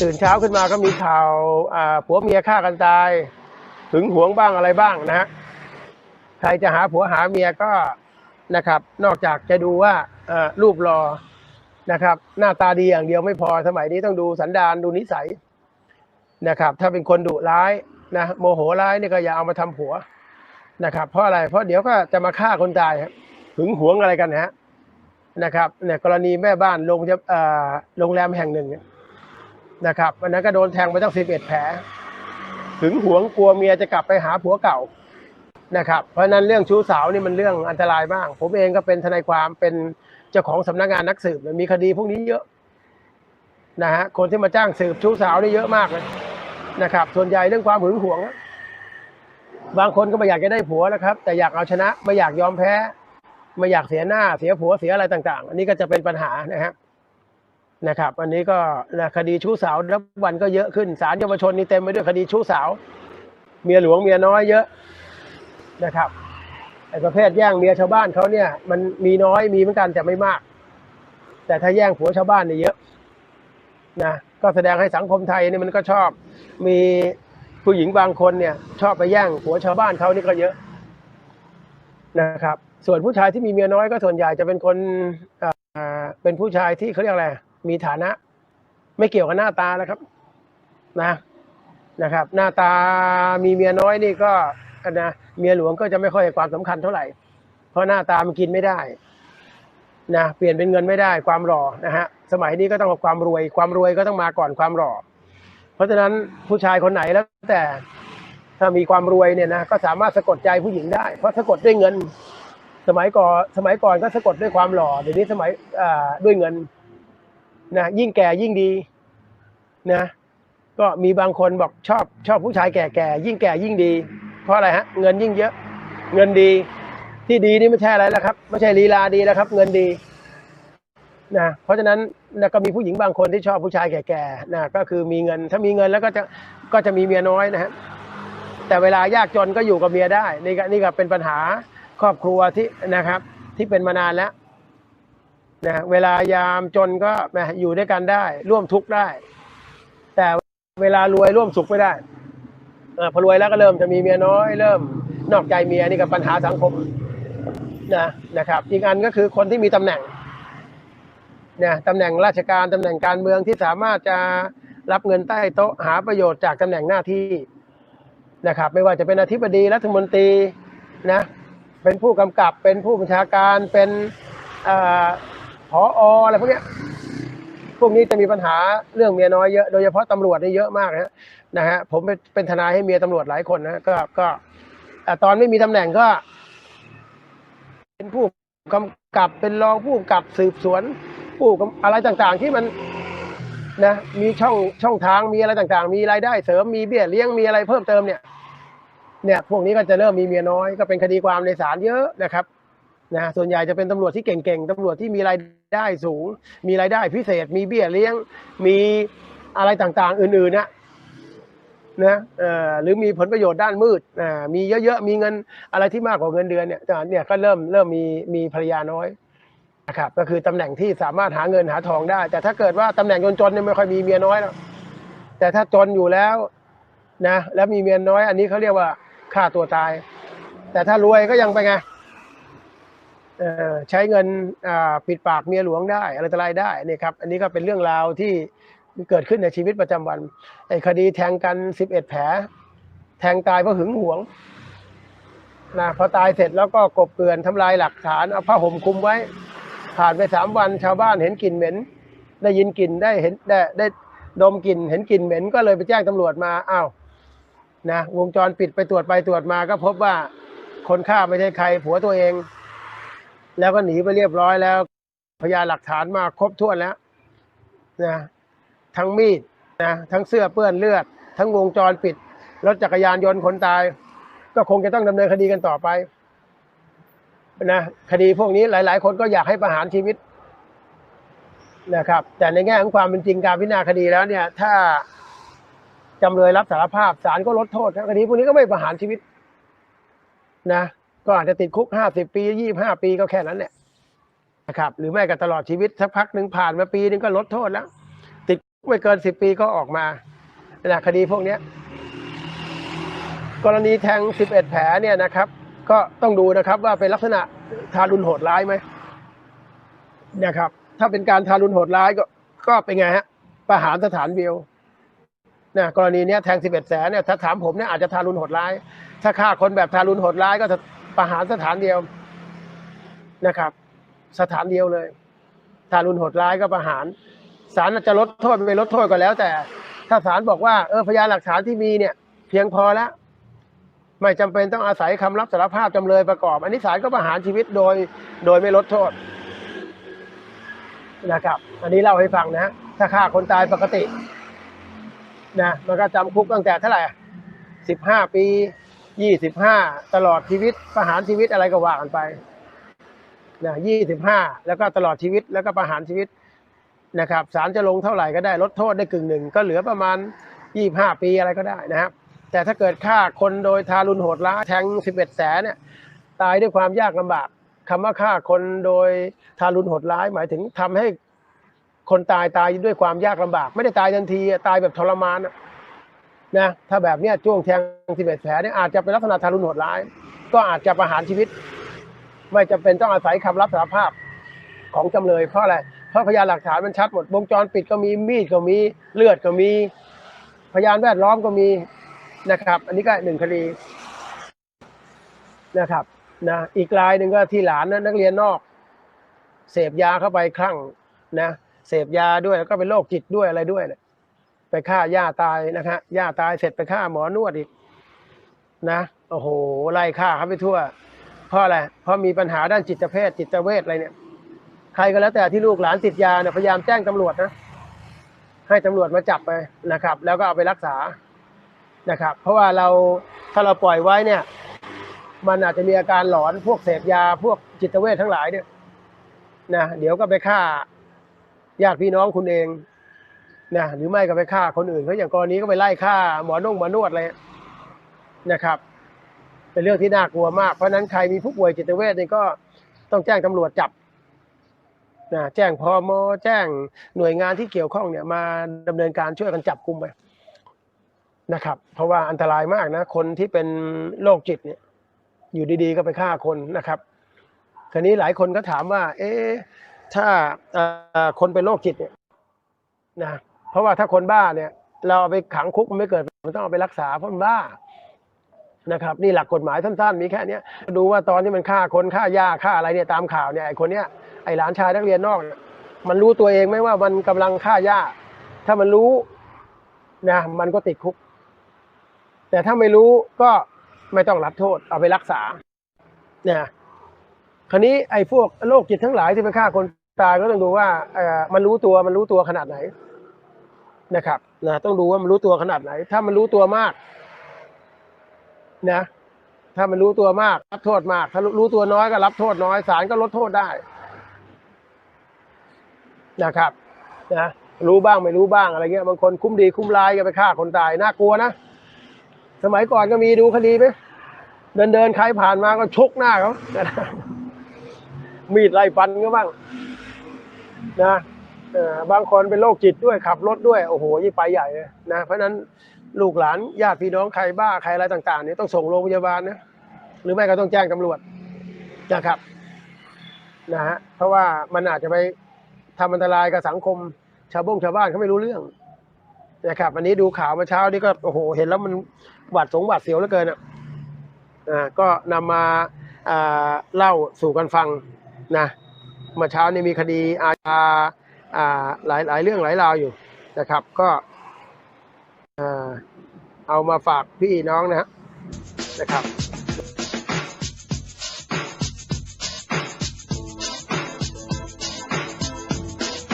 ตื่นเช้าขึ้นมาก็มีข่าวผัวเมียฆ่ากันตายหึงหวงบ้างอะไรบ้างนะฮะใครจะหาผัวหาเมียก็นะครับ นอกจากจะดูว่ารูปรอนะครับ หน้าตาดีอย่างเดียวไม่พอสมัยนี้ต้องดูสันดานดูนิสัยนะครับ ถ้าเป็นคนดุร้ายนะโมโหร้ายนี่ก็อย่าเอามาทำผัวนะครับ เพราะอะไรเพราะเดี๋ยวก็จะมาฆ่าคนตายครับหึงหวงอะไรกันนะฮะนะครับเนี่ยกรณีแม่บ้านโรงโรงแรมแห่งหนึ่งเนี่ย นะครับวันนั้นก็โดนแทงไปตั้งสิบเอ็ดแผลหึงหวงกลัวเมียจะกลับไปหาผัวเก่านะครับ เพราะนั้นเรื่องชู้สาวนี่มันเรื่องอันตรายมาก ผมเองก็เป็นทนายความเป็นเจ้าของสำนักงานนักสืบมีคดีพวกนี้เยอะนะฮะคนที่มาจ้างสืบชู้สาวนี่เยอะมากเลยนะครับ ส่วนใหญ่เรื่องความหึงหวง บางคนก็ไม่อยากจะได้ผัวนะครับ แต่อยากเอาชนะไม่อยากยอมแพ้ ไม่อยากเสียหน้าเสียผัวเสียอะไรต่าง ๆ อันนี้ก็จะเป็นปัญหานะฮะ นะครับอันนี้ก็นะคดีชู้สาวนับวันก็เยอะขึ้นศาลเยาวชนนี่เต็มไปด้วยคดีชู้สาว เมียหลวงเมียน้อยเยอะนะครับไอ้ประเภทแย่งเมียชาวบ้านเขาเนี่ย มันมีน้อยมีเหมือนกันแต่ไม่มาก แต่ถ้าแย่งผัวชาวบ้านเนี่ยเยอะนะก็แสดงให้สังคมไทยนี่มันก็ชอบ มีผู้หญิงบางคนเนี่ย ชอบไปแย่งผัวชาวบ้านเขานี่ก็เยอะนะครับ ส่วนผู้ชายที่มีเมียน้อยก็ส่วนใหญ่จะเป็นคนเอ่อเป็นผู้ชายที่เขาเรียกอะไร มีฐานะ ไม่เกี่ยวกับหน้าตาแล้วครับ นะนะครับ หน้าตามีเมียน้อยนี่ก็นะเมียหลวงก็จะไม่ค่อยความสำคัญเท่าไหร่ เพราะหน้าตามันกินไม่ได้นะเปลี่ยนเป็นเงินไม่ได้ความหล่อนะฮะสมัยนี้ก็ต้องเอาความรวย ความรวยก็ต้องมาก่อนความหล่อเพราะฉะนั้นผู้ชายคนไหนแล้วแต่ถ้ามีความรวยเนี่ยนะก็สามารถสะกดใจผู้หญิงได้ เพราะสะกดด้วยเงิน สมัยก่อนสมัยก่อนก็สะกดด้วยความหล่อเดี๋ยวนี้สมัยด้วยเงิน นะยิ่งแก่ยิ่งดีนะ ก็มีบางคนบอกชอบชอบผู้ชายแก่ๆยิ่งแก่ยิ่งดี เพราะอะไรฮะ เงินยิ่งเยอะ เงินดีที่ดีนี่ไม่ใช่อะไรแล้วครับ ไม่ใช่ลีลาดีแล้วครับ เงินดีนะเพราะฉะนั้นนะก็มีผู้หญิงบางคนที่ชอบผู้ชายแก่ๆนะก็คือมีเงินถ้ามีเงินแล้วก็จะก็จะมีเมียน้อยนะฮะแต่เวลายากจนก็อยู่กับเมียได้ นี่ก็นี่ก็เป็นปัญหาครอบครัวที่นะครับ ที่เป็นมานานแล้ว นะเวลายามจนก็อยู่ด้วยกันได้ ร่วมทุกข์ได้ แต่เวลารวยร่วมสุขไม่ได้อพอรวยแล้วก็เริ่มจะมีเมียน้อย เริ่มนอกใจเมียนี่ก็ปัญหาสังคมนะนะครับ อีกอันก็คือคนที่มีตำแหน่งนะตำแหน่งราชการตำแหน่งการเมืองที่สามารถจะรับเงินใต้โต๊ะหาประโยชน์จากตำแหน่งหน้าที่นะครับ ไม่ว่าจะเป็นอธิบดีรัฐมนตรีนะเป็นผู้กำกับเป็นผู้บัญชาการเป็น เอ่ออะไรพวกเนี้ยพวกนี้จะมีปัญหาเรื่องเมียน้อยเยอะโดยเฉพาะตำรวจนี่เยอะมากนะฮะนะฮะผมเป็นเป็นทนายให้เมียตำรวจหลายคนนะก็ก็ตอนไม่มีตำแหน่งก็ เป็นผู้กำกับเป็นรองผู้กำกับสืบสวน ผู้อะไรต่างๆ ที่มันนะมีช่องช่องทางมีอะไรต่างๆ มีรายได้เสริมมีเบี้ยเลี้ยงมีอะไรเพิ่มเติมเนี่ย เนี่ย พวกนี้ก็จะเริ่มมีเมียน้อยก็เป็นคดีความในศาลเยอะนะครับ นะส่วนใหญ่จะเป็นตำรวจที่เก่งๆตำรวจที่มีรายได้สูง มีรายได้พิเศษ มีเบี้ยเลี้ยง มีอะไรต่างๆ อื่นๆนะนะเอ่อหรือมีผลประโยชน์ด้านมืดมีเยอะๆ มีเงินอะไรที่มากกว่าเงินเดือนเนี่ยเนี่ยก็เริ่มเริ่มมีมีภรรยาน้อยนะครับก็คือตำแหน่งที่สามารถหาเงินหาทองได้ แต่ถ้าเกิดว่าตำแหน่งจนๆเนี่ยไม่ค่อยมีเมียน้อยหรอกแต่ถ้าจนอยู่แล้วนะแล้วมีเมียน้อย อันนี้เขาเรียกว่าฆ่าตัวตาย แต่ถ้ารวยก็ยังไปไง ใช้เงินปิดปากเมียหลวงได้อะไรต่ออะไรได้นี่ครับอันนี้ก็เป็นเรื่องราวที่เกิดขึ้นในชีวิตประจำวันไอ้คดีแทงกันสิบเอ็ดแผล แทงตายเพราะหึงหวงนะพอตายเสร็จแล้วก็กบเกลื่อนทำลายหลักฐานเอาผ้าห่มคลุมไว้ ผ่านไปสามวันชาวบ้านเห็นกลิ่นเหม็น ได้ยินกลิ่นได้เห็นได้ได้ดมกลิ่นเห็นกลิ่นเหม็นก็เลยไปแจ้งตำรวจมาอ้าวนะวงจรปิดไปตรวจไปตรวจมาก็พบว่าคนฆ่าไม่ใช่ใครผัวตัวเอง แล้วก็หนีไปเรียบร้อยแล้ว พยานหลักฐานมาครบถ้วนแล้วนะทั้งมีดนะทั้งเสื้อเปื้อนเลือด ทั้งวงจรปิดรถจักรยานยนต์คนตาย ก็คงจะต้องดำเนินคดีกันต่อไปนะคดีพวกนี้หลาย ๆ คนก็อยากให้ประหารชีวิตนะครับ แต่ในแง่ของความเป็นจริงการพิจารณาคดีแล้วเนี่ย ถ้าจำเลยรับสารภาพศาลก็ลดโทษคดีพวกนี้ก็ไม่ประหารชีวิตนะ ก็อาจจะติดคุกห้าสิบปียี่ห้าปีก็แค่นั้นแหละนะครับ หรือไม่ก็ตลอดชีวิตสักพักหนึ่งผ่านมาปีนึงก็ลดโทษแล้ว ติดไม่เกินสิบปีก็ออกมานะคดีพวกเนี้ย กรณีแทงสิบเอ็ดแผลเนี่ยนะครับ ก็ต้องดูนะครับว่าเป็นลักษณะทารุณโหดร้ายไหมนะครับ ถ้าเป็นการทารุณโหดร้ายก็ก็เป็นไงฮะประหารสถานเดียวนะกรณีเนี้ยแทงสิบเอ็ดแสนเนี่ยถ้าถามผมเนี่ยอาจจะทารุณโหดร้าย ถ้าฆ่าคนแบบทารุณโหดร้ายก็จะ ประหารสถานเดียวนะครับ สถานเดียวเลยทารุณโหดร้ายก็ประหารศาลจะลดโทษไปลดโทษก็แล้ว แต่ ถ้าศาลบอกว่าเออพยานหลักฐานที่มีเนี่ย เพียงพอแล้ว ไม่จำเป็นต้องอาศัยคำรับสารภาพจำเลยประกอบ อันนี้ศาลก็ประหารชีวิตโดย โดยไม่ลดโทษนะครับ อันนี้เล่าให้ฟังนะถ้าฆ่าคนตายปกตินะมันก็จำคุกตั้งแต่เท่าไหร่สิบห้าปี ยี่สิบห้าตลอดชีวิตประหารชีวิตอะไรก็ว่ากันไปนะยี่สิบห้าแล้วก็ตลอดชีวิตแล้วก็ประหารชีวิตนะครับศาลจะลงเท่าไหร่ก็ได้ลดโทษได้กึ่งหนึ่งก็เหลือประมาณยี่ห้าปีอะไรก็ได้นะครับ แต่ถ้าเกิดฆ่าคนโดยทารุณโหดร้ายแทงสิบเอ็ดแสนเนี่ยตายด้วยความยากลำบากคำว่าฆ่าคนโดยทารุณโหดร้าย หมายถึงทำให้คนตายตายด้วยความยากลำบาก ไม่ได้ตายทันทีตายแบบทรมานอะ นะถ้าแบบเนี้ยจ้วงแทงสิบเอ็ดแผลเนี่ยอาจจะเป็นลักษณะทารุณโหดร้าย ก็อาจจะประหารชีวิต ไม่จำเป็นต้องอาศัยคำรับสารภาพของจำเลยเพราะอะไรเพราะพยานหลักฐานมันชัดหมดวงจรปิดก็มีมีดก็มีเลือดก็มี พยานแวดล้อมก็มีนะครับ อันนี้ก็หนึ่งคดีนะครับนะอีกรายหนึ่งก็ที่หลานนะนักเรียนนอก เสพยาเข้าไปคลั่งนะเสพยาด้วยแล้วก็เป็นโรคจิตด้วยอะไรด้วยเนี่ย ไปฆ่าย่าตายนะฮะย่าตายเสร็จไปฆ่าหมอนวดอีก นะโอ้โหไล่ฆ่าเขาไปทั่ว เพราะอะไรเพราะมีปัญหาด้านจิตเภทจิตเวชอะไรเนี่ย ใครก็แล้วแต่ที่ลูกหลานติดยาเนี่ยพยายามแจ้งตำรวจนะให้ตำรวจมาจับไปนะครับ แล้วก็เอาไปรักษานะครับ เพราะว่าเราถ้าเราปล่อยไว้เนี่ย มันอาจจะมีอาการหลอนพวกเสพยาพวกจิตเวชทั้งหลายเนี่ยนะเดี๋ยวก็ไปฆ่าญาติพี่น้องคุณเอง นะหรือไม่ก็ไปฆ่าคนอื่นเขาอย่างกรณีก็ไปไล่ฆ่าหมอนงหมอนวดอะไรนะครับ เป็นเรื่องที่น่ากลัวมาก เพราะนั้นใครมีผู้ป่วยจิตเวชนี่ก็ต้องแจ้งตำรวจจับนะแจ้งพมอแจ้งหน่วยงานที่เกี่ยวข้องเนี่ยมาดำเนินการช่วยกันจับกลุ่มไปนะครับ เพราะว่าอันตรายมากนะ คนที่เป็นโรคจิตเนี่ย อยู่ดีๆก็ไปฆ่าคนนะครับคราวนี้หลายคนก็ถามว่า เอ๊ะถ้าคนเป็นโรคจิตเนี่ยนะ เพราะว่าถ้าคนบ้าเนี่ย เราเอาไปขังคุกมันไม่เกิดมันต้องเอาไปรักษาเพราะมันบ้านะครับ นี่หลักกฎหมายสั้นๆ มีแค่เนี้ยดูว่าตอนที่มันฆ่าคนฆ่าหญ้าฆ่าอะไรเนี่ยตามข่าวเนี่ยไอ้คนเนี้ยไอ้หลานชายนักเรียนนอก มันรู้ตัวเองไหมว่ามันกำลังฆ่าหญ้า ถ้ามันรู้นะมันก็ติดคุก แต่ถ้าไม่รู้ก็ไม่ต้องรับโทษ เอาไปรักษาเนี่ยคราวนี้ไอ้พวกโรคจิตทั้งหลายที่ไปฆ่าคนตายก็ต้องดูว่าเออมันรู้ตัวมันรู้ตัวขนาดไหน นะครับนะต้องดูว่ามันรู้ตัวขนาดไหน ถ้ามันรู้ตัวมาก นะ ถ้ามันรู้ตัวมาก รับโทษมาก ถ้ารู้ตัวน้อยก็รับโทษน้อยศาลก็ลดโทษได้ นะครับ นะรู้บ้างไม่รู้บ้างอะไรเงี้ยบางคนคุ้มดีคุ้มร้ายก็ไปฆ่าคนตายน่ากลัวนะสมัยก่อนก็มีดูคดีไหมเดินเดินใครผ่านมาก็ชกหน้าเขามีดไล่ฟันก็บ้างนะเอ่อ บางคนเป็นโรคจิตด้วยขับรถด้วยโอ้โหยิ่งไปใหญ่เลยนะเพราะนั้นลูกหลานญาติพี่น้องใครบ้าใครอะไรต่างๆเนี่ยต้องส่งโรงพยาบาลนะหรือไม่ก็ต้องแจ้งตำรวจนะครับนะฮะเพราะว่ามันอาจจะไปทำอันตรายกับสังคม ชาวบ้งชาวบ้านเขาไม่รู้เรื่องนะครับอันนี้ดูข่าวมื่อเช้านี้ก็โอ้โห เห็นแล้วมันหวาดสงหวาดเสียวเหลือเกินอะอ่าก็นำมาอ่าเล่าสู่กันฟังนะมื่อเช้านี้มีคดีอาญา อ่าหลายหลายเรื่องหลายราวอยู่นะครับ ก็อ่าเอามาฝากพี่น้องนะฮะนะครับ